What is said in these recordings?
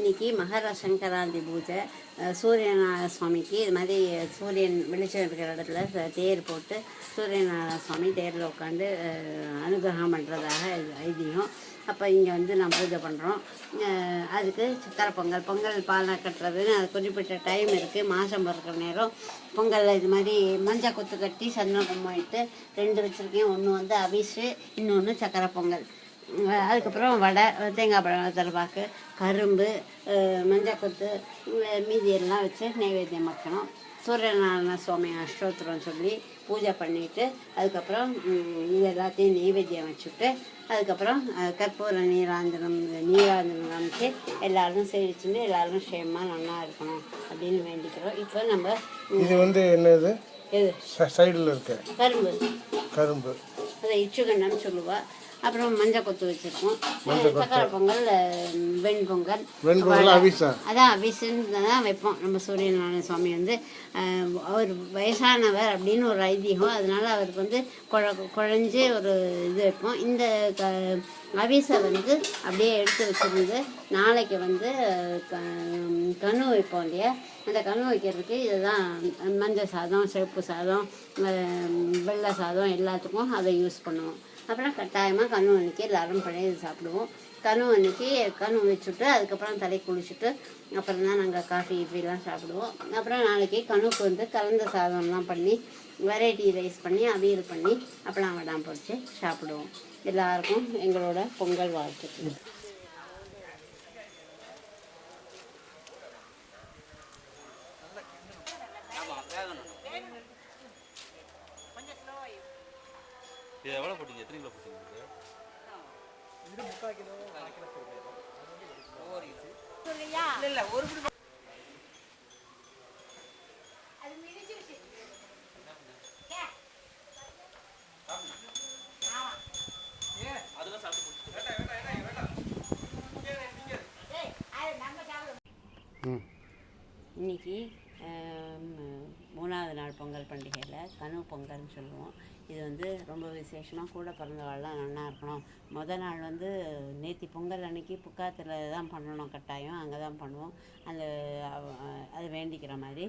இன்றைக்கி மகர சங்கராந்தி பூஜை சூரியநாராயண சுவாமிக்கு இது மாதிரி சூரியன் வெளிச்சம் இருக்கிற இடத்துல தேர் போட்டு சூரியநாராயண சுவாமி தேரில் உட்காந்து அனுகிரகம் பண்ணுறதாக ஐதீகம். அப்போ இங்கே வந்து நான் பூஜை பண்ணுறோம் அதுக்கு சக்கரை பொங்கல் பொங்கல் பானை கட்டுறதுன்னு அது குறிப்பிட்ட டைம் இருக்குது மாதம் பிறக்கிற நேரம் பொங்கலில் இது மாதிரி மஞ்சள் கொத்து கட்டி சந்தனம் கும்பிட்டு ரெண்டு வச்சுருக்கேன். ஒன்று வந்து அவிசு இன்னொன்று சக்கரை பொங்கல். அதுக்கப்புறம் வடை தேங்காய் பழம் தரப்பாக்கு கரும்பு மஞ்சள் கொத்து மீதி எல்லாம் வச்சு நைவேத்தியம் வைக்கணும். சூரியநாராயண சுவாமி அஷ்டோத்திரம் சொல்லி பூஜை பண்ணிவிட்டு அதுக்கப்புறம் இது எல்லாத்தையும் நெய்வேத்தியம் வச்சுட்டு அதுக்கப்புறம் கற்பூர நீராஞ்சனம் நீராஞ்சனம் காமிச்சு எல்லாரும் சேவிச்சுட்டு எல்லாரும் க்ஷேமமாக நல்லா இருக்கணும் அப்படின்னு வேண்டிக்கிறோம். இப்போ நம்ம இது வந்து என்னது? இது சைடில் இருக்க. கரும்பு. கரும்பு. அதை இச்சுகண்ணன்னு சொல்லுவா. அப்புறம் மஞ்சள் கொத்து வச்சுருக்கோம். சக்கரை பொங்கல் வெண்பொங்கல் வெண்பொங்கல் அவிசா. அதான் அபிஷன்னு தான் வைப்போம். நம்ம சூரியநாராயண சுவாமி வந்து அவர் வயசானவர் அப்படின்னு ஒரு ஐதீகம். அதனால அவருக்கு வந்து குழ குழஞ்சி ஒரு இது வைப்போம். இந்த க அவிசை வந்து அப்படியே எடுத்து வச்சிருந்து நாளைக்கு வந்து அஹ், க- கனு வைப்போம் இல்லையா? அந்த கனு வைக்கிறதுக்கு இதுதான் மஞ்சள் சாதம் சிவப்பு சாதம் வெள்ளை சாதம் எல்லாத்துக்கும் அதை யூஸ் பண்ணுவோம். அப்புறம் கட்டாயமாக கணு அன்னைக்கு எல்லாரும் பழையது சாப்பிடுவோம். கனு அன்னைக்கு கணு வச்சுட்டு அதுக்கப்புறம் தலை குளிச்சுட்டு அப்புறம் தான் நாங்கள் காஃபி இப்படிலாம் சாப்பிடுவோம். அப்புறம் நாளைக்கு கணுக்கு வந்து கலந்த சாதம்லாம் பண்ணி வெரைட்டி ரைஸ் பண்ணி அவியல் பண்ணி அப்பளம் வடாம் பொறிச்சு சாப்பிடுவோம். எல்லாருக்கும் எங்களோட பொங்கல் வாழ்த்துக்கள் இது எவ்வளோ போட்டீங்க எத்தனை கிலோ போட்டீங்க இது ம் இன்னைக்கு மூணாவது நாள் பொங்கல் பண்டிகையில் கனு பொங்கல்னு சொல்லுவோம். இது வந்து ரொம்ப விசேஷமாக கூட பிறந்தவாள்லாம் நல்லா இருக்கணும். முதல் நாள் வந்து நேத்தி பொங்கல் அன்னைக்கு புக்காத்தில் தான் பண்ணணும் கட்டாயம். அங்கே தான் பண்ணுவோம். அந்த அது வேண்டிக்கிற மாதிரி.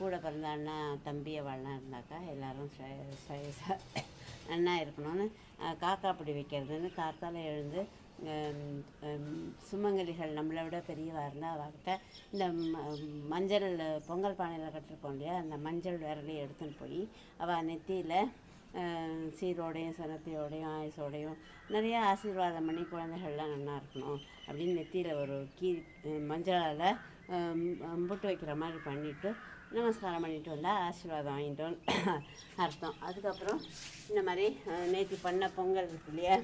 கூட பிறந்த அண்ணா தம்பி அவள்லாம் இருந்தாக்கா எல்லோரும் நல்லா நன்னா இருக்கணும்னு காக்கா பிடி வைக்கிறதுன்னு காத்தால் எழுந்து சுமங்கலிகள் நம்மளை விட பெரியவா இருந்தால் அவர்கிட்ட இந்த ம- மஞ்சள் பொங்கல் பானையில் கட்டிருப்போம் இல்லையா? அந்த மஞ்சள் விரலையும் எடுத்துன்னு போய் அவள் நெத்தியில் சீரோடையும் சனத்தையோடையும் ஆயுசோடையும் நிறைய ஆசீர்வாதம் பண்ணி குழந்தைகள்லாம் நல்லா இருக்கணும் அப்படின்னு நெத்தியில் ஒரு கீ மஞ்சளால் முட்டு வைக்கிற மாதிரி பண்ணிவிட்டு நமஸ்காரம் பண்ணிட்டு வந்தால் ஆசீர்வாதம் வாங்கிட்டோன்னு அர்த்தம். அதுக்கப்புறம் இந்த மாதிரி நேற்று பண்ண பொங்கல் இருக்கு இல்லையா?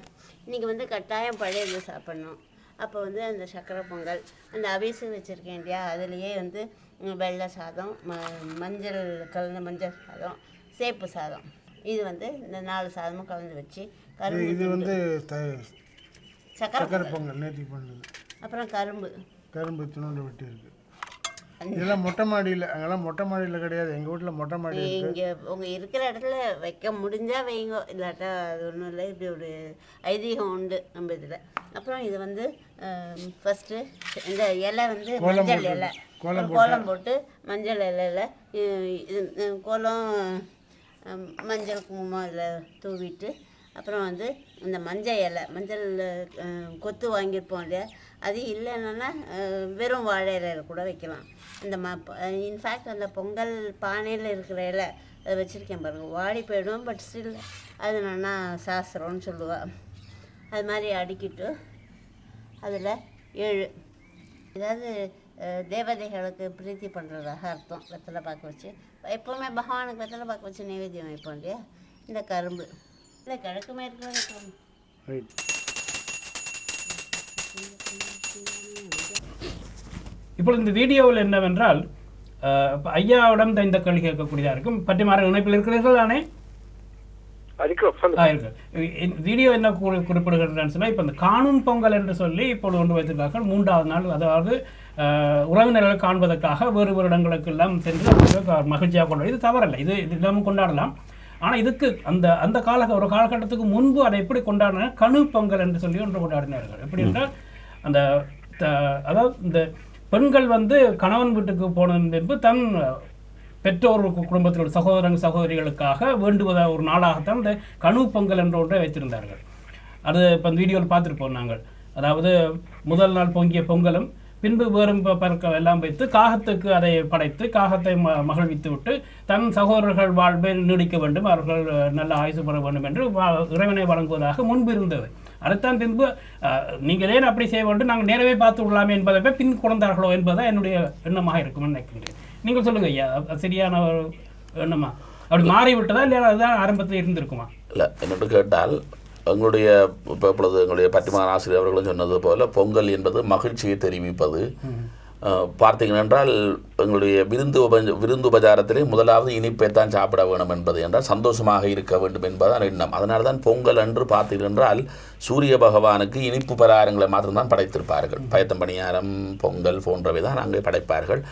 இன்றைக்கி வந்து கட்டாயம் பழையது சாப்பிட்ணும். அப்போ வந்து அந்த சக்கரை பொங்கல் அந்த அவிசு வச்சுருக்கேன் இல்லையா? அதுலேயே வந்து வெள்ளை சாதம் ம மஞ்சள் கலந்த மஞ்சள் சாதம் சேப்பு சாதம். இது வந்து இந்த நாலு சாதமும் கலந்து வச்சு கரும்பு இது வந்து சக்கரை பொங்கல். நேற்று பண்ணது. அப்புறம் கரும்பு. கரும்பு துணுண்டு வெட்டி இருக்கு இதெல்லாம் மொட்டை மாடியில் அங்கெல்லாம் மொட்டை மாடியில் கிடையாது. எங்கள் வீட்டில் மொட்டை மாடி இங்கே உங்கள் இருக்கிற இடத்துல வைக்க முடிஞ்சால் வைங்க. இல்லாட்டா அது ஒன்றும் இல்லை. இப்படி ஒரு ஐதீகம் உண்டு நம்ம இதில். அப்புறம் இது வந்து ஃபஸ்ட்டு இந்த இலை வந்து மஞ்சள் இலை. கோலம் போட்டு மஞ்சள் இலையில் இது கோலம் மஞ்சள் குங்குமம் இதில் தூவிட்டு அப்புறம் வந்து இந்த மஞ்சள் இலை மஞ்சள் கொத்து வாங்கியிருப்போம் இல்லையா? அது இல்லைன்னா வெறும் வாழை இலையில கூட வைக்கலாம். இந்த ம இன்ஃபேக்ட் அந்த பொங்கல் பானையில் இருக்கிற இலை அதை வச்சுருக்கேன் பாருங்க. வாடி போயிடும் பட் ஸ்டில் அது நல்லா சாஸ்திரம்னு சொல்லுவா. அது மாதிரி அடுக்கிட்டு அதில் ஏழு ஏதாவது தேவதைகளுக்கு பிரீத்தி பண்ணுறதாக அர்த்தம். வெத்தலை பாக்கு வச்சு எப்போவுமே பகவானுக்கு வெத்தலை பாக்கு வச்சு நைவேத்தியம் வைப்போம் இல்லையா? இந்த கரும்பு. இல்லை கிழக்கு மேற்கு இப்பொழுது இந்த வீடியோவில் என்னவென்றால் ஐயாவிடம் இந்த- கேள்வி கேட்கக்கூடியதாக இருக்கும். பற்றி மாற இணைப்பில் இருக்கிறீர்கள் தானே? வீடியோ என்ன குறி- குறிப்பிடுகிறதுன்னு சொன்னால் இப்போ இந்த காணும் பொங்கல் என்று சொல்லி இப்பொழுது கொண்டு வைத்திருக்கார்கள் மூன்றாவது நாள் அதாவது உறவினர்களை காண்பதற்காக வேறு வேறு இடங்களுக்கு எல்லாம் சென்று மகிழ்ச்சியாக கொண்டாடி இது தவறல்ல. இது இது எல்லாமே கொண்டாடலாம். ஆனால் இதுக்கு அந்த அந்த கால ஒரு காலகட்டத்துக்கு முன்பு அதை எப்படி கொண்டாடினா கணு பொங்கல் என்று சொல்லி ஒன்று கொண்டாடினார்கள். எப்படி என்றால் அந்த அதாவது இந்த பெண்கள் வந்து கணவன் வீட்டுக்கு போனது என்பது தன் பெற்றோர் கு- குடும்பத்தில் சகோதரங்க சகோதரிகளுக்காக வேண்டுவதாக ஒரு நாளாகத்தான் இந்த கனு பொங்கல் என்ற ஒன்றை வைத்திருந்தார்கள். அது இப்போ அந்த வீடியோவில் பார்த்துருப்போம் நாங்கள். அதாவது முதல் நாள் பொங்கிய பொங்கலும் பின்பு வேறும் ப- பறக்க எல்லாம் வைத்து காகத்துக்கு அதை படைத்து காகத்தை ம மகிழ்வித்து விட்டு தன் சகோதரர்கள் வாழ்வை நீடிக்க வேண்டும் அவர்கள் நல்ல ஆயுசு பெற வேண்டும் என்று இறைவனை வழங்குவதாக முன்பு இருந்தது அடுத்தான் பின்பு நீங்கள் ஏன் அப்படி செய்ய வேண்டும்? நாங்கள் நேரவே பார்த்து விடலாமே என்பதை போய் பின் குழந்தார்களோ என்பதுதான் என்னுடைய எண்ணமாக இருக்கும்னு நினைக்கிறேன். நீங்கள் சொல்லுங்க ஐயா சரியான ஒரு எண்ணமா? அப்படி மாறிவிட்டதா இல்லை அதுதான் ஆரம்பத்தில் இருந்திருக்குமா? இல்லை என்னென்று கேட்டால் எங்களுடைய இப்போ இப்பொழுது எங்களுடைய பட்டிமான் ஆசிரியர் அவர்களும் சொன்னது போல பொங்கல் என்பது மகிழ்ச்சியை தெரிவிப்பது. அஹ், என்றால் எங்களுடைய விருந்து உப விருந்து உபச்சாரத்திலே முதலாவது இனிப்பைத்தான் சாப்பிட வேணும் என்பது என்றால் சந்தோஷமாக இருக்க வேண்டும் என்பதுதான் எண்ணம். அதனால தான் பொங்கல் அன்று பார்த்தீங்கன்றால் சூரிய பகவானுக்கு இனிப்பு பலகாரங்களை மாத்திரம்தான் படைத்திருப்பார்கள். பயத்தம் பணியாரம் பொங்கல் போன்றவை தான் அங்கே படைப்பார்கள்.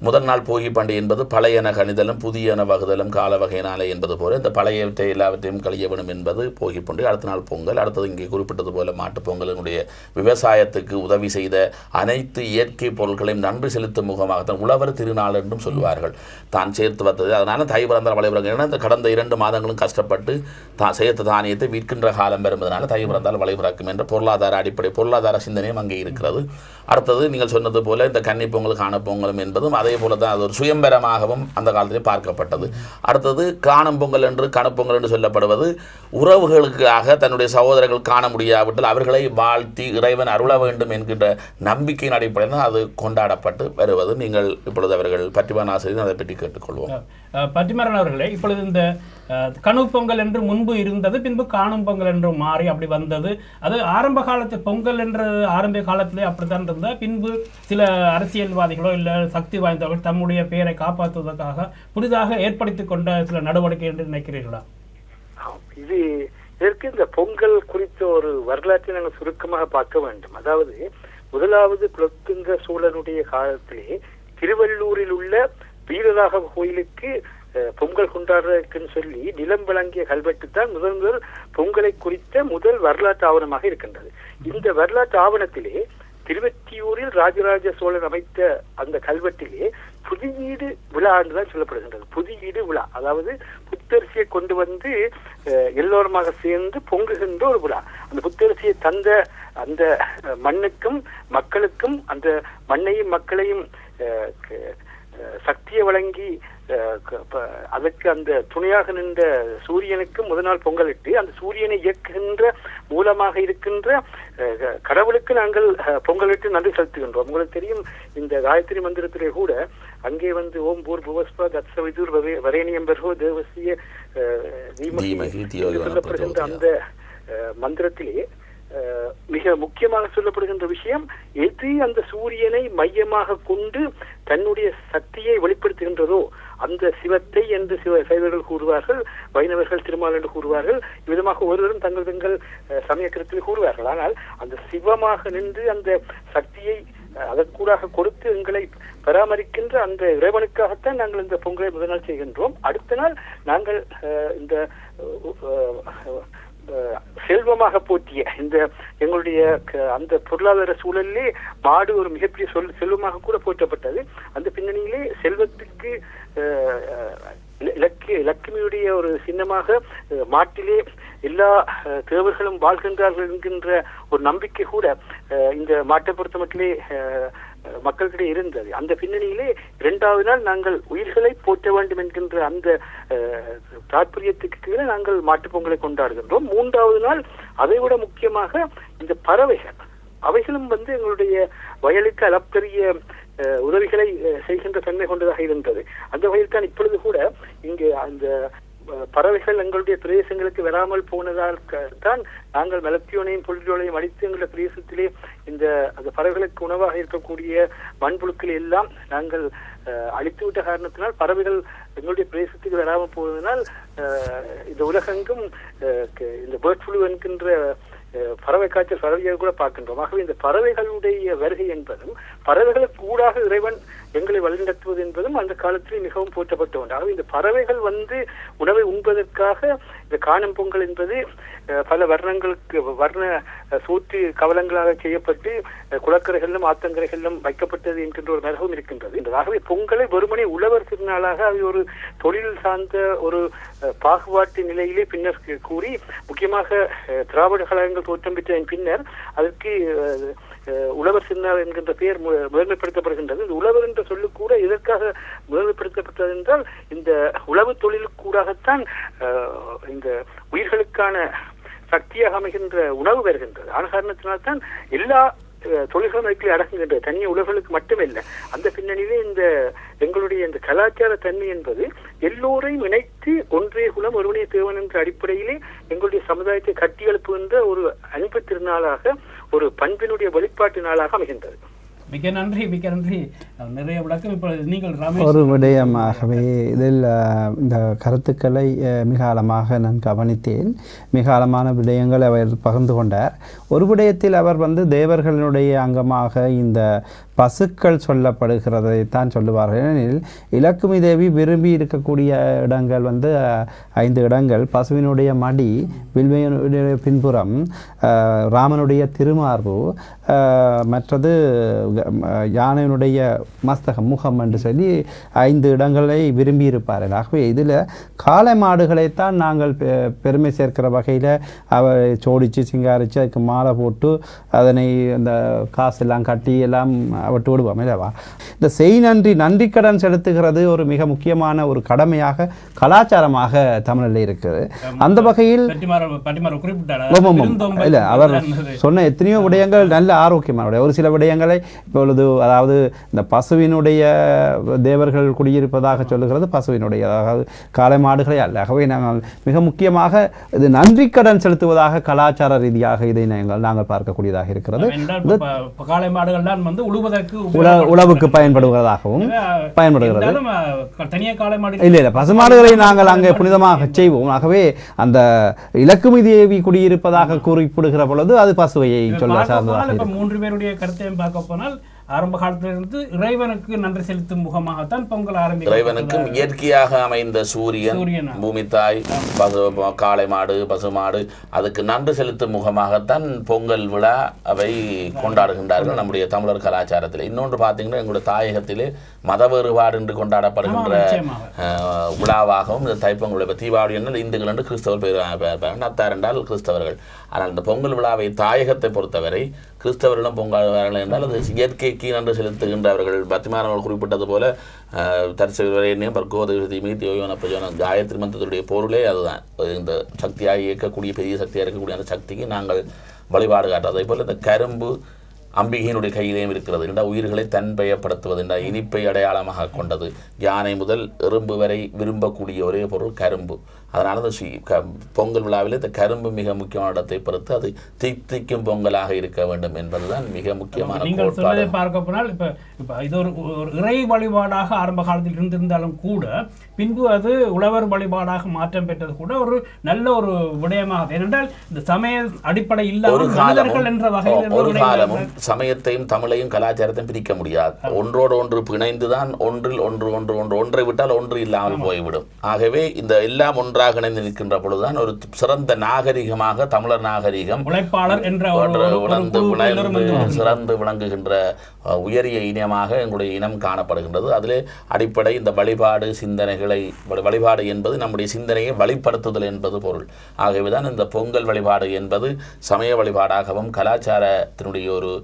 முதல் நாள் போகி பண்டிகை என்பது பழையன கணிதலும் புதியன வகுதலும் கால வகையினாலே என்பது போல இந்த பழையவற்றை எல்லாவற்றையும் கழிய வேணும் என்பது போகி பண்டிகை. அடுத்த நாள் பொங்கல் அடுத்தது இங்கே குறிப்பிட்டது போல மாட்டுப் பொங்கலினுடைய விவசாயத்துக்கு உதவி செய்த அனைத்து இயற்கை பொருட்களையும் நன்றி செலுத்தும் முகமாகத்தான் உழவர் திருநாள் என்றும் சொல்வார்கள் தான் சேர்த்து வந்தது அதனால தை பிறந்த வளைபிறகு இந்த கடந்த இரண்டு மாதங்களும் கஷ்டப்பட்டு தான் சேர்த்த தானியத்தை விற்கின்ற காலம் வரும்பதனால தை பிறந்தால் வளைவிறக்கும் என்ற பொருளாதார அடிப்படை பொருளாதார சிந்தனையும் அங்கே இருக்கிறது. அடுத்தது நீங்கள் சொன்னது போல இந்த கன்னி பொங்கல் காண பொங்கலும் என்பதும் அதே போல தான் அது ஒரு சுயம்பரமாகவும் அந்த காலத்திலே பார்க்கப்பட்டது. அடுத்தது காணும் பொங்கல் என்று கணப்பொங்கல் என்று சொல்லப்படுவது உறவுகளுக்காக தன்னுடைய சகோதரர்கள் காண முடியாவிட்டால் அவர்களை வாழ்த்தி இறைவன் அருள வேண்டும் என்கின்ற நம்பிக்கையின் அடிப்படையில் அது கொண்டாடப்பட்டு வருவது. நீங்கள் இப்பொழுது அவர்கள் பற்றிவான் ஆசிரியர் அதை பற்றி கேட்டுக்கொள்வோம். பட்டிமரன் அவர்களே இப்பொழுது இந்த அஹ், கனு பொங்கல் என்று முன்பு இருந்தது பின்பு காணும் பொங்கல் என்று மாறி அப்படி வந்தது. அது ஆரம்ப காலத்து பொங்கல் என்ற ஆரம்ப காலத்திலே அப்படித்தான் இருந்த பின்பு சில அரசியல்வாதிகளோ இல்லை சக்தி வாய்ந்தவர்கள் தம்முடைய பெயரை காப்பாற்றுவதற்காக புதிதாக ஏற்படுத்திக் கொண்ட சில நடவடிக்கை என்று நினைக்கிறீர்களா? இது இதற்கு இந்த பொங்கல் குறித்த ஒரு வரலாற்றை நாங்கள் சுருக்கமாக பார்க்க வேண்டும். அதாவது முதலாவது குலத்துங்க சோழனுடைய காலத்திலே திருவள்ளூரில் உள்ள வீரராக கோயிலுக்கு பொங்கல் கொண்டாடுறதுக்குன்னு சொல்லி நிலம் விளங்கிய கல்வெட்டு தான் முதல் முதல் பொங்கலை குறித்த முதல் வரலாற்று ஆவணமாக இருக்கின்றது. இந்த வரலாற்று ஆவணத்திலே திருவெற்றியூரில் ராஜராஜ சோழன் அமைத்த அந்த கல்வெட்டிலே புதியீடு விழா என்றுதான் சொல்லப்படுகின்றது. புதியீடு விழா. அதாவது புத்தரிசியை கொண்டு வந்து எல்லோருமாக சேர்ந்து பொங்குகின்ற ஒரு விழா. அந்த புத்தரிசியை தந்த அந்த மண்ணுக்கும் மக்களுக்கும் அந்த மண்ணையும் மக்களையும் க- சக்தியை வழங்கி அதற்கு அந்த துணையாக நின்ற சூரியனுக்கு முதல் நாள் பொங்கலிட்டு அந்த சூரியனை இயக்குகின்ற மூலமாக இருக்கின்ற கடவுளுக்கு நாங்கள் பொங்கலிட்டு நன்றி செலுத்துகின்றோம். உங்களுக்கு தெரியும் இந்த காயத்ரி மந்திரத்திலே கூட அங்கே வந்து ஓம் பூர் புவஸ்பா தத்சவிதுர் வரே- வரேணியம் பெர்ஹோ தேவசிய சொல்லப்படுகின்ற அந்த மந்திரத்திலே மிக முக்கியமாக சொல்லப்படுகின்ற விஷயம் எது அந்த சூரியனை மையமாக கொண்டு தன்னுடைய சக்தியை வெளிப்படுத்துகின்றதோ அந்த சிவத்தை என்று சிவ சைவர்கள் கூறுவார்கள் வைணவர்கள் திருமால் என்று கூறுவார்கள் விதமாக ஒருவரும் தங்கள் தங்கள் சமய கருத்தில் கூறுவார்கள். ஆனால் அந்த சிவமாக நின்று அந்த சக்தியை அதற்கூடாக கொடுத்து எங்களை பராமரிக்கின்ற அந்த இறைவனுக்காகத்தான் நாங்கள் இந்த பொங்கலை முதல் நாள் செய்கின்றோம். அடுத்த நாள் நாங்கள் இந்த செல்வமாக போற்றிய இந்த எங்களுடைய க- அந்த பொருளாதார சூழலிலே மாடு ஒரு மிகப்பெரிய சொல் செல்வமாக கூட போற்றப்பட்டது. அந்த பின்னணியிலே செல்வத்துக்கு அஹ், லக்ஷ்மியுடைய லட்சுமியுடைய ஒரு சின்னமாக மாட்டிலே எல்லா தேவர்களும் வாழ்கின்றார்கள் என்கின்ற ஒரு நம்பிக்கை கூட இந்த மாட்டை பொறுத்த மட்டிலே மக்களிடையே இருந்தது. அந்த பின்னணியிலே இரண்டாவது நாள் நாங்கள் உயிர்களை போற்ற வேண்டும் என்கின்ற அந்த அஹ், தாற்பயத்துக்கு கீழே நாங்கள் மாட்டுப்பொங்கலை கொண்டாடுகின்றோம். மூன்றாவது நாள் அதை விட முக்கியமாக இந்த பறவைகள். அவைகளும் வந்து எங்களுடைய வயலுக்கு அளப்பெரிய அஹ், உதவிகளை செய்கின்ற தன்மை கொண்டதாக இருந்தது. அந்த வகையில் தான் இப்பொழுது கூட இங்கே அந்த பறவைகள் எங்களுடைய பிரதேசங்களுக்கு வராமல் போனதால்தான் தான் நாங்கள் மலத்தியோனையும் பொருள்களையும் அடித்து எங்களுடைய பிரதேசத்திலே இந்த அந்த பறவைகளுக்கு உணவாக இருக்கக்கூடிய மண்புழுக்கள் எல்லாம் நாங்கள் அழித்து அழித்துவிட்ட காரணத்தினால் பறவைகள் எங்களுடைய பிரதேசத்துக்கு வராமல் போவதனால் இந்த உலகெங்கும் இந்த பேர்ட் ஃப்ளூ என்கின்ற பறவை காய்ச்சல் பறவைகள் கூட பார்க்கின்றோம். ஆகவே இந்த பறவைகளுடைய வருகை என்பதும் பறவைகளுக்கு ஊடாக இறைவன் எங்களை வழிநடத்துவது என்பதும் அந்த காலத்தில் மிகவும் போற்றப்பட்ட ஒன்று. இந்த பறவைகள் வந்து உணவை உண்பதற்காக இந்த காணும் பொங்கல் என்பது பல வர்ணங்களுக்கு வர்ண சூற்றி கவலங்களாக செய்யப்பட்டு குளக்கரைகளிலும் ஆத்தங்கரைகளிலும் வைக்கப்பட்டது என்கின்ற ஒரு மிகவும் இருக்கின்றது. ஆகவே பொங்கலை வெறுமனே உழவர் திருநாளாக அது ஒரு தொழில் சார்ந்த ஒரு பாகுபாட்டு நிலையிலே பின்னர் கூறி முக்கியமாக திராவிட கழகங்கள் தோற்றம் பெற்றதன் பின்னர் அதற்கு உழவர் சின்னார் என்கின்ற பெயர் முதன்மைப்படுத்தப்படுகின்றது. இந்த உழவர் என்ற சொல்லு கூட எதற்காக முதன்மைப்படுத்தப்பட்டது என்றால் இந்த உழவு தொழிலுக்கூடாகத்தான் இந்த உயிர்களுக்கான சக்தியாக அமைகின்ற உணவு வருகின்றது. ஆன காரணத்தினால்தான் எல்லா தொழில்கள் அடங்குகின்ற தனிய உலகளுக்கு மட்டுமில்லை அந்த பின்னணியிலே இந்த எங்களுடைய இந்த கலாச்சார தன்மை என்பது எல்லோரையும் இணைத்து ஒன்றே குலம் ஒருவனே தேவன் என்ற அடிப்படையிலே எங்களுடைய சமுதாயத்தை கட்டியெழுப்புகின்ற ஒரு அன்பு திருநாளாக ஒரு பண்பினுடைய வெளிப்பாட்டு நாளாக அமைகின்றது. மிக நன்றி மிக நன்றி. நிறைய விளக்கம் இப்போ நீங்கள் ஒரு விடயமாகவே இதில் இந்த கருத்துக்களை மிக ஆழமாக நான் கவனித்தேன். மிக ஆழமான விடயங்கள் அவர் பகிர்ந்து கொண்டார். ஒரு விடயத்தில் அவர் வந்து தேவர்களுடைய அங்கமாக இந்த பசுக்கள் சொல்லப்படுகிறதை தான் சொல்லுவார்கள். ஏனெனில் இலக்குமி தேவி விரும்பி இருக்கக்கூடிய இடங்கள் வந்து ஐந்து இடங்கள். பசுவினுடைய மடி வில்வையினுடைய பின்புறம் ராமனுடைய திருமார்பு மற்றது யானையினுடைய மஸ்தகம் முகம் என்று சொல்லி ஐந்து இடங்களை விரும்பி இருப்பார்கள் ஆகவே இதில் காளை மாடுகளைத்தான் நாங்கள் பெருமை சேர்க்கிற வகையில் அவரை சோடிச்சு சிங்காரித்து அதுக்கு மாலை போட்டு அதனை அந்த காசெல்லாம் கட்டி எல்லாம் விட்டு விடுவோம் இல்லைவா? இந்த செய் நன்றி நன்றி கடன் செலுத்துகிறது ஒரு மிக முக்கியமான ஒரு கடமையாக கலாச்சாரமாக தமிழில் இருக்குது அந்த வகையில் இல்ல அவர் சொன்ன எத்தனையோ விடயங்கள் நல்ல ஆரோக்கியமான. ஒரு சில விடயங்களை இப்பொழுது அதாவது இந்த பசுவினுடைய தேவர்கள் குடியிருப்பதாக சொல்லுகிறது பசுவினுடைய அதாவது காளை மாடுகளே அல்ல. ஆகவே நாங்கள் மிக முக்கியமாக இது நன்றி கடன் செலுத்துவதாக கலாச்சார ரீதியாக இதை நாங்கள் நாங்கள் பார்க்கக்கூடியதாக இருக்கிறது. காளை மாடுகள் தான் வந்து உழுவதற்கு உழவுக்கு பயன்படுவதாகவும் பயன்படுகிறது. இல்லை இல்லை பசுமாடுகளை நாங்கள் அங்கே புனிதமாக செய்வோம். ஆகவே அந்த இலக்குமி தேவி குடியிருப்பதாக குறிப்பிடுகிற பொழுது அது பசுவையை சொல்ல சார்ந்ததாக மூன்று பேருடைய கருத்தையும் பார்க்க போனால் ஆரம்ப காலத்திலிருந்து இறைவனுக்கு நன்றி செலுத்தும் முகமாகத்தான் பொங்கல் ஆரம்பிக்கும் இறைவனுக்கும் இயற்கையாக அமைந்த சூரியன். பூமி தாய் பசு காளை மாடு பசு மாடு அதுக்கு நன்றி செலுத்தும் முகமாகத்தான் பொங்கல் விழா அவை கொண்டாடுகின்றார்கள் நம்முடைய தமிழர் கலாச்சாரத்தில். இன்னொன்று பார்த்தீங்கன்னா எங்களுடைய தாயகத்திலே மத வேறுபாடு என்று கொண்டாடப்படுகின்ற விழாவாகவும் இந்த தைப்பொங்கல் இப்போ தீபாவளி என்றால் இந்துக்கள் என்று கிறிஸ்தவர் நத்தார் என்றால் கிறிஸ்தவர்கள். ஆனால் இந்த பொங்கல் விழாவை தாயகத்தை பொறுத்தவரை கிறிஸ்தவர்களும் பொங்காடுவார்கள் என்றால் அது இயற்கைக்கு நன்றி செலுத்துகின்றவர்கள். பத்திமானவர்கள் குறிப்பிட்டது போல தரிசனம் பர்கோதவி மீதி யோன பிரஜோனம் காயத்ரி மந்திரத்துடைய பொருளே அதுதான். இந்த சக்தியாக இயக்கக்கூடிய பெரிய சக்தியாக இருக்கக்கூடிய அந்த சக்திக்கு நாங்கள் வழிபாடு காட்டுறது அதே போல் இந்த கரும்பு அம்பிகையினுடைய கையிலேயும் இருக்கிறது. என்ற உயிர்களை தன்பயப்படுத்துவது என்ற இனிப்பை அடையாளமாக கொண்டது. யானை முதல் எறும்பு வரை விரும்பக்கூடிய ஒரே பொருள் கரும்பு. அதனால க- பொங்கல் விழாவில் இந்த கரும்பு மிக முக்கியமான இடத்தை பொறுத்து அது தித்திக்கும் பொங்கலாக இருக்க வேண்டும் என்பதுதான் மிக முக்கியமான நீங்கள் சொன்னதை பார்க்க போனால் இப்ப இப்ப இது ஒரு ஒரு இறை வழிபாடாக ஆரம்ப காலத்தில் இருந்திருந்தாலும் கூட பின்பு அது உழவர் வழிபாடாக மாற்றம் பெற்றது கூட ஒரு நல்ல ஒரு விடயமாக ஏனென்றால் இந்த சமய அடிப்படை ஒரு இல்லாமல் மனிதர்கள் என்ற வகையில் ஒரு காலமும் சமயத்தையும் தமிழையும் கலாச்சாரத்தையும் பிரிக்க முடியாது. ஒன்றோடு ஒன்று பிணைந்துதான் ஒன்றில் ஒன்று ஒன்று ஒன்று ஒன்றை விட்டால் ஒன்று இல்லாமல் போய்விடும். ஆகவே இந்த எல்லாம் ஒன்றாக இணைந்து நிற்கின்ற பொழுதுதான் ஒரு சிறந்த நாகரிகமாக தமிழர் நாகரிகம் உழைப்பாளர் என்ற உணர்ந்து சிறந்து விளங்குகின்ற உயரிய இனமாக எங்களுடைய இனம் காணப்படுகின்றது. அதிலே அடிப்படை இந்த வழிபாடு சிந்தனைகளை வழி- வழிபாடு என்பது நம்முடைய சிந்தனையை வழிப்படுத்துதல் என்பது பொருள். ஆகவே தான் இந்த பொங்கல் வழிபாடு என்பது சமய வழிபாடாகவும் கலாச்சாரத்தினுடைய ஒரு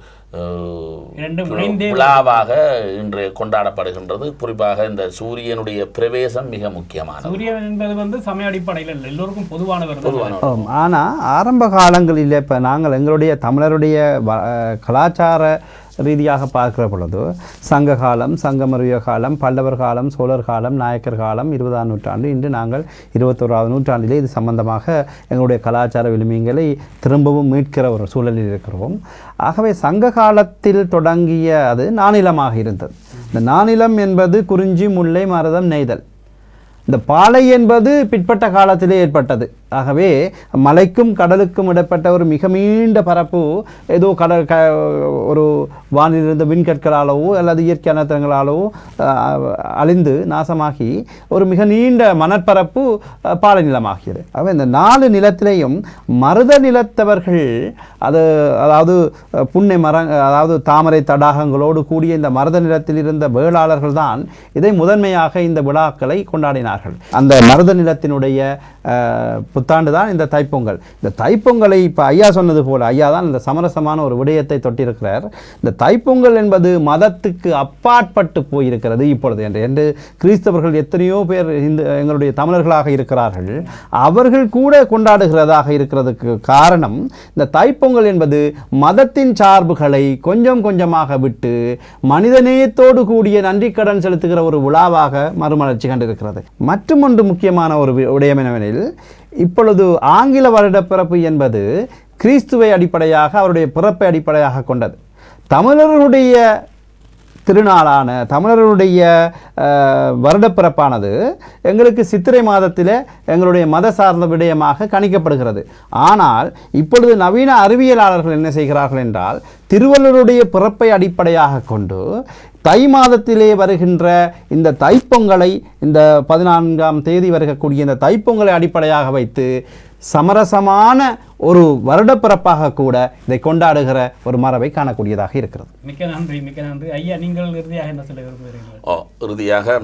விழாவாக இன்று கொண்டாடப்படுகின்றது. குறிப்பாக இந்த சூரியனுடைய பிரவேசம் மிக முக்கியமானது. சூரியன் என்பது வந்து சமய அடிப்படையில் இல்லை எல்லோருக்கும். பொதுவான ஆனால் ஆரம்ப காலங்களில் இப்போ நாங்கள் எங்களுடைய தமிழருடைய கலாச்சார ரீதியாக பார்க்கிற பொழுது சங்க காலம் சங்கமருய காலம் பல்லவர் காலம் சோழர் காலம் நாயக்கர் காலம் இருபதாம் நூற்றாண்டு இன்று நாங்கள் இருபத்தோராவது நூற்றாண்டிலே இது சம்பந்தமாக எங்களுடைய கலாச்சார விளிமையங்களை திரும்பவும் மீட்கிற ஒரு சூழலில் இருக்கிறோம். ஆகவே சங்க காலத்தில் தொடங்கிய அது நானிலமாக இருந்தது. இந்த நானிலம் என்பது குறிஞ்சி முல்லை மரதம் நெய்தல். இந்த பாலை என்பது பிற்பட்ட காலத்திலே ஏற்பட்டது. ஆகவே மலைக்கும் கடலுக்கும் இடப்பட்ட ஒரு மிக நீண்ட பரப்பு ஏதோ கடல் க ஒரு வானிலிருந்து விண்கற்களாலவோ அல்லது இயற்கை அனர்த்தங்களாலவோ அழிந்து நாசமாகி ஒரு மிக நீண்ட மணற்பரப்பு பாலை நிலமாகியது ஆகவே இந்த நாலு நிலத்திலையும் மருத நிலத்தவர்கள் அது அதாவது புன்னை மர அதாவது தாமரை தடாகங்களோடு கூடிய இந்த மருத நிலத்தில் இருந்த வேளாளர்கள் தான் இதை முதன்மையாக இந்த விழாக்களை கொண்டாடினார்கள். அந்த மருத நிலத்தினுடைய புத்தாண்டு தான் இந்த தைப்பொங்கல். இந்த தைப்பொங்கலை இப்போ ஐயா சொன்னது போல ஐயா தான் இந்த சமரசமான ஒரு விடயத்தை தொட்டிருக்கிறார். இந்த தைப்பொங்கல் என்பது மதத்துக்கு அப்பாற்பட்டு போயிருக்கிறது இப்பொழுது என்று. என்று கிறிஸ்தவர்கள் எத்தனையோ பேர் இந்த எங்களுடைய தமிழர்களாக இருக்கிறார்கள். அவர்கள் கூட கொண்டாடுகிறதாக இருக்கிறதுக்கு காரணம் இந்த தைப்பொங்கல் என்பது மதத்தின் சார்புகளை கொஞ்சம் கொஞ்சமாக விட்டு மனிதநேயத்தோடு கூடிய நன்றிக்கடன் செலுத்துகிற ஒரு விழாவாக மறுமலர்ச்சி கண்டிருக்கிறது. மற்றும் ஒன்று முக்கியமான ஒரு விடயம் என்னவெனில் இப்பொழுது ஆங்கில வருடப்பிறப்பு என்பது கிறிஸ்துவை அடிப்படையாக அவருடைய பிறப்பை அடிப்படையாக கொண்டது. தமிழர்களுடைய திருநாளான தமிழர்களுடைய வருடப்பிறப்பானது எங்களுக்கு சித்திரை மாதத்தில் எங்களுடைய மத சார்ந்த விடயமாக கணிக்கப்படுகிறது. ஆனால் இப்பொழுது நவீன அறிவியலாளர்கள் என்ன செய்கிறார்கள் என்றால் திருவள்ளுவருடைய பிறப்பை அடிப்படையாக கொண்டு தை மாதத்திலே வருகின்ற இந்த தைப்பொங்கலை இந்த பதினான்காம் தேதி வருகக்கூடிய இந்த தைப்பொங்கலை அடிப்படையாக வைத்து சமரசமான ஒரு வருடப்பிறப்பாக கூட இதை கொண்டாடுகிற ஒரு மரபை காணக்கூடியதாக இருக்கிறது. மிக்க நன்றி மிக்க நன்றி. ஐயா நீங்கள் இறுதியாக என்ன சொல்ல விரும்புகிறீர்கள்? இறுதியாக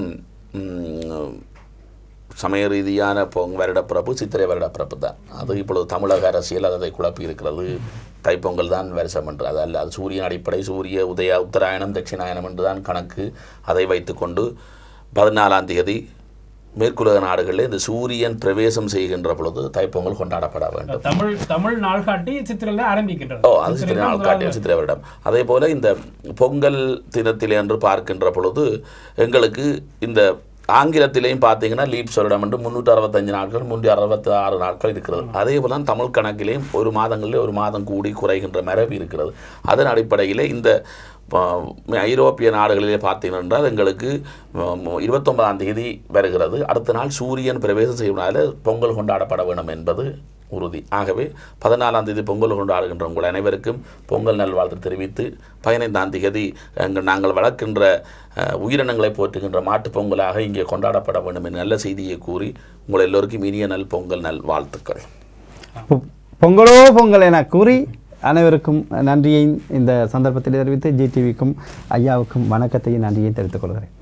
சமய ரீதியான பொங் வருடப்பிறப்பு சித்திரை வருடப்பிறப்பு தான். அது இப்பொழுது தமிழக அரசியல் அதை குழப்பி இருக்கிறது. தைப்பொங்கல் தான் வருஷம் என்று. அது அல்ல அது சூரியன் அடிப்படை சூரிய உதய உத்தராயணம் தட்சிணாயனம் என்று தான் கணக்கு. அதை வைத்துக்கொண்டு பதினாலாம் தேதி மேற்குலக நாடுகளில் இந்த சூரியன் பிரவேசம் செய்கின்ற பொழுது தைப்பொங்கல் கொண்டாடப்பட வேண்டும். தமிழ் தமிழ் நாள்காட்டி சித்திரையில் ஆரம்பிக்கின்றது. ஓ அது சித்திரை நாள் காட்டிய சித்திரை வருடம். அதே போல இந்த பொங்கல் தினத்திலே என்று பார்க்கின்ற பொழுது எங்களுக்கு இந்த ஆங்கிலத்திலேயும் பார்த்தீங்கன்னா லீப் சொல்லிடம் என்று முந்நூற்றி அறுபத்தஞ்சு நாட்கள் முந்நூற்றி அறுபத்தி ஆறு நாட்கள் இருக்கிறது. அதே போல தான் தமிழ் கணக்கிலேயும் ஒரு மாதங்களில் ஒரு மாதம் கூடி குறைகின்ற மரபு இருக்கிறது. அதன் அடிப்படையில் இந்த ஐரோப்பிய நாடுகளிலே பார்த்தீங்கன்னா என்றால் எங்களுக்கு இருபத்தொன்பதாம் தேதி வருகிறது. அடுத்த நாள் சூரியன் பிரவேசம் செய்வதனால பொங்கல் கொண்டாடப்பட வேண்டும் என்பது உறுதி. ஆகவே பதினாலாம் தேதி பொங்கல் கொண்டாடுகின்ற உங்கள் அனைவருக்கும். பொங்கல் நல்வாழ்த்து தெரிவித்து பதினைந்தாம் தேதி நாங்கள் வளர்க்கின்ற உயிரினங்களை போற்றுகின்ற மாட்டுப் பொங்கலாக இங்கே கொண்டாடப்பட வேண்டும் என்ற நல்ல செய்தியை கூறி உங்கள் எல்லோருக்கும் இனிய நல் பொங்கல் நல் வாழ்த்துக்கள். பொங்கலோ பொங்கல் என கூறி அனைவருக்கும் நன்றியை இந்த சந்தர்ப்பத்தில் தெரிவித்து ஜிடிவிக்கும் ஐயாவுக்கும் வணக்கத்தையும் நன்றியை தெரிவித்துக் கொள்கிறேன்.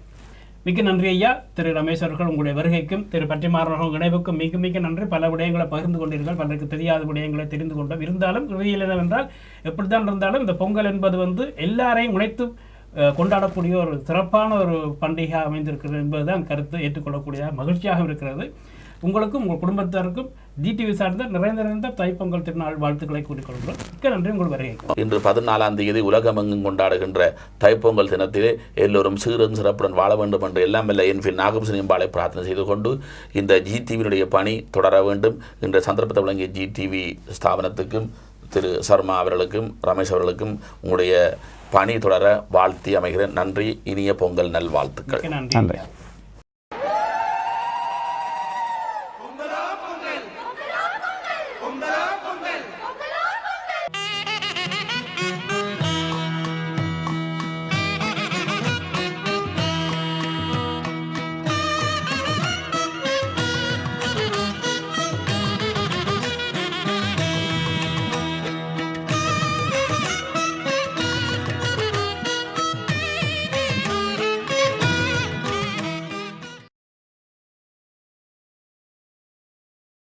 மிக்க நன்றி ஐயா. திரு ரமேஷ் அவர்கள் உங்களுடைய வருகைக்கும் திரு பற்றிமாறவர்கள் இணைவுக்கும் மிக மிக நன்றி. பல விடயங்களை பகிர்ந்து கொண்டீர்கள். பலருக்கு தெரியாத விடயங்களை தெரிந்து கொண்டோம். இருந்தாலும் இறுதியில் என்னவென்றால் எப்படித்தான் இருந்தாலும் இந்த பொங்கல் என்பது வந்து எல்லாரையும் உழைத்து கொண்டாடக்கூடிய ஒரு சிறப்பான ஒரு பண்டிகை அமைந்திருக்கிறது என்பதுதான் கருத்து. ஏற்றுக்கொள்ளக்கூடிய மகிழ்ச்சியாக இருக்கிறது. உங்களுக்கும் உங்கள் குடும்பத்தாருக்கும் ஜிடிவி சார்ந்த நிறைந்த நிறைந்த தைப்பொங்கல் திருநாள் வாழ்த்துக்களை கூறிக்கொள்கிறோம். மிக்க நன்றி உங்கள் வருகைக்கும் இன்று பதினாலாம் தேதி உலகமெங்கும் கொண்டாடுகின்ற தைப்பொங்கல் தினத்திலே எல்லோரும் சீரும் சிறப்புடன் வாழ வேண்டும் என்று எல்லாம் வல்ல என் பின் நாகம் சினிம்பாலை பிரார்த்தனை செய்து கொண்டு இந்த ஜிடிவியினுடைய பணி தொடர வேண்டும். என்ற சந்தர்ப்பத்தை வழங்கிய ஜிடிவி ஸ்தாபனத்துக்கும் திரு சர்மா அவர்களுக்கும் ரமேஷ் அவர்களுக்கும் உங்களுடைய பணி தொடர வாழ்த்தி அமைகிறேன். நன்றி இனிய பொங்கல் நல் வாழ்த்துக்கள் மிக்க நன்றி.